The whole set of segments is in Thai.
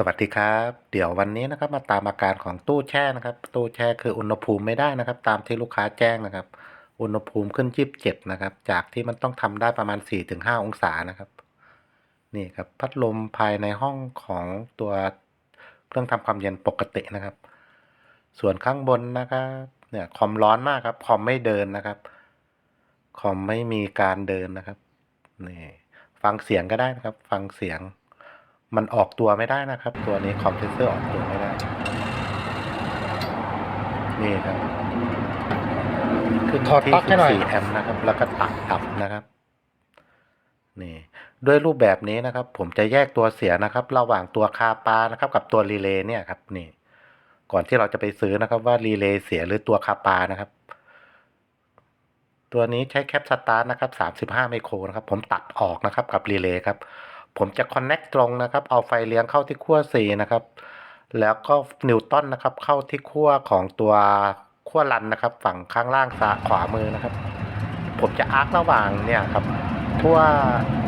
สวัสดีครับ เดี๋ยววันนี้นะครับมาตามอาการของตู้แช่นะครับ ตู้แช่คืออุณหภูมิไม่ได้นะครับ ตามที่ลูกค้าแจ้งนะครับ อุณหภูมิขึ้นยีิบเจ็ดนะครับ จากที่มันต้องทำได้ประมาณ4-5องศานะครับ นี่ครับพัดลมภายในห้องของตัวเครื่องทำความเย็นปกตินะครับ ส่วนข้างบนนะครับ เนี่ยคอมร้อนมากครับคอมไม่เดินนะครับคอมไม่มีการเดินนะครับนี่ฟังเสียงก็ได้นะครับ ฟังเสียง มันออกตัวไม่ได้นะครับ ตัวนี้คอมเพรสเซอร์ออกตัวไม่ได้ นี่ครับขึ้นถอดที่ปลั๊กให้หน่อย14แอมป์นะครับ แล้วก็ตัดดับนะครับ นี่ ด้วยรูปแบบนี้นะครับ ผมจะแยกตัวเสียนะครับ ระหว่างตัวคาปานะครับ กับตัวรีเลย์เนี่ยครับ นี่ ก่อนที่เราจะไปซื้อนะครับ ว่ารีเลย์เสียหรือตัวคาปานะครับตัวนี้ใช้แคปสตาร์ทนะครับ 35 ไมโครนะครับ ผมตัดออกนะครับกับรีเลย์ครับ ผมจะคอนเน็กตรงนะครับ เอาไฟเลี้ยงเข้าที่ขั้ว C นะครับ แล้วก็นิวตันนะครับ เข้าที่ขั้วของตัวขั้วรันนะครับ ฝั่งข้างล่างซ้ายขวามือนะครับ ผมจะอาร์คระหว่างเนี่ยครับขั้ว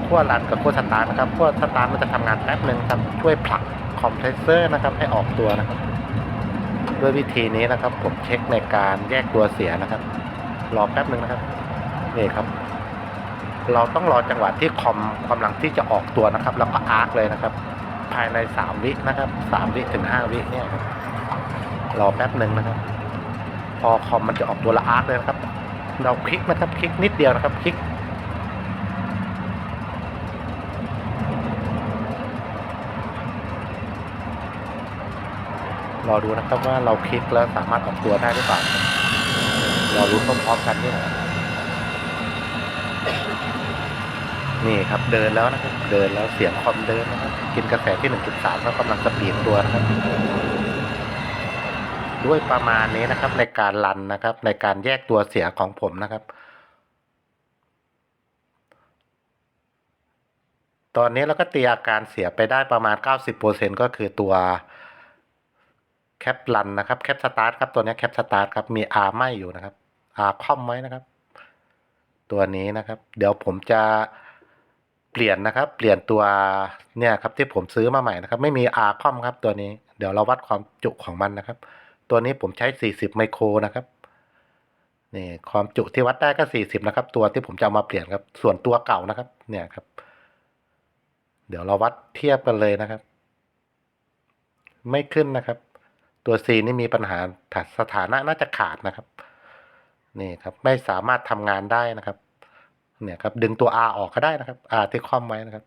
ขั้วรันกับขั้วสตาร์ทนะครับขั้วสตาร์ทมันจะทำงานแป๊บหนึ่งครับช่วยผลักคอมเพรสเซอร์นะครับให้ออกตัวนะครับ ด้วยวิธีนี้นะครับ ผมเช็คในการแยกตัวเสียนะครับ รอแป๊บหนึ่งนะครับนี่ครับ เราต้องรอจังหวะที่คอมกำลังที่จะออกตัวนะครับ แล้วก็อาร์คเลยนะครับ ภายในสามวินะครับสามวิถึงห้าวิเนี่ยรอแป๊บหนึ่งนะครับ พอคอมมันจะออกตัวละอาร์คเลยนะครับ เราคลิกนะครับคลิกนิดเดียวนะครับคลิกรอดูนะครับว่าเราคลิกแล้วสามารถออกตัวได้หรือเปล่าครับรอรู้พร้อมๆกันนี่นะครับ นี่ครับเดินแล้วนะครับ เดินแล้วเสียงคอมเดินนะครับ กินกาแฟที่ 1.3 แล้วกำลังสปีดตัวนะครับ ด้วยประมาณนี้นะครับ ในการรันนะครับ ในการแยกตัวเสียของผมนะครับ ตอนนี้เราก็ตีอาการเสียไปได้ประมาณ 90%ก็คือตัวแคปรันนะครับแคปสตาร์ทครับตัวนี้แคปสตาร์ทครับมีอาร์ไม่อยู่นะครับอาร์คอมไว้นะครับ ตัวนี้นะครับ เดี๋ยวผมจะ เปลี่ยนนะครับ เปลี่ยนตัวเนี่ยครับที่ผมซื้อมาใหม่นะครับ ไม่มีอาร์คอมครับตัวนี้ เดี๋ยวเราวัดความจุของมันนะครับ ตัวนี้ผมใช้ 40 ไมโครนะครับนี่ความจุที่วัดได้ก็ 40 นะครับ ตัวที่ผมจะเอามาเปลี่ยนครับ ส่วนตัวเก่านะครับ เนี่ยครับ เดี๋ยวเราวัดเทียบกันเลยนะครับ ไม่ขึ้นนะครับ ตัว C นี่มีปัญหาสถานะน่าจะขาดนะครับ นี่ครับ ไม่สามารถทำงานได้นะครับ เนี่ยครับ ดึงตัว R ออกก็ได้นะครับ R ที่คว่ำไว้นะครับ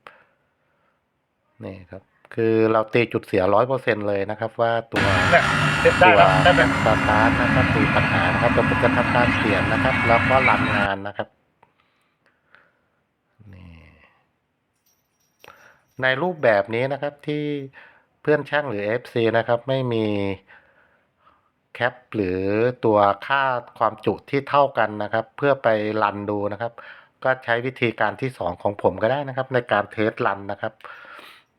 นี่ครับ คือเราตีจุดเสียร้อยเปอร์เซ็นเลยนะครับ ว่าตัวเนี่ยเด็ดได้ตัวแล้วได้ไหมสตาร์ทนะครับมีปัญหานะครับเดี๋ยวผมจะทำการเปลี่ยนนะครับ แล้วก็รันงานนะครับนี่ในรูปแบบนี้นะครับที่เพื่อนช่างหรือ FC นะครับ ไม่มีแคปหรือตัวค่าความจุที่เท่ากันนะครับ เพื่อไปรันดูนะครับ ก็ใช้วิธีการที่สองของผมก็ได้นะครับ ในการเทสรันนะครับ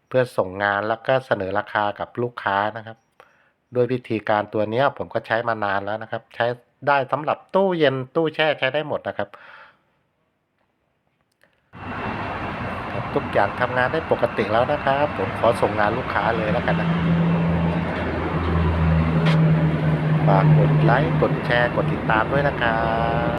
เพื่อส่งงานแล้วก็เสนอราคากับลูกค้านะครับ ด้วยวิธีการตัวนี้ผมก็ใช้มานานแล้วนะครับ ใช้ได้สำหรับตู้เย็นตู้แช่ใช้ได้หมดนะครับทุกอย่างทำงานได้ปกติแล้วนะครับ ผมขอส่งงานลูกค้าเลยแล้วกันนะฝากกดไลค์กดแชร์กดติดตามด้วยนะครับ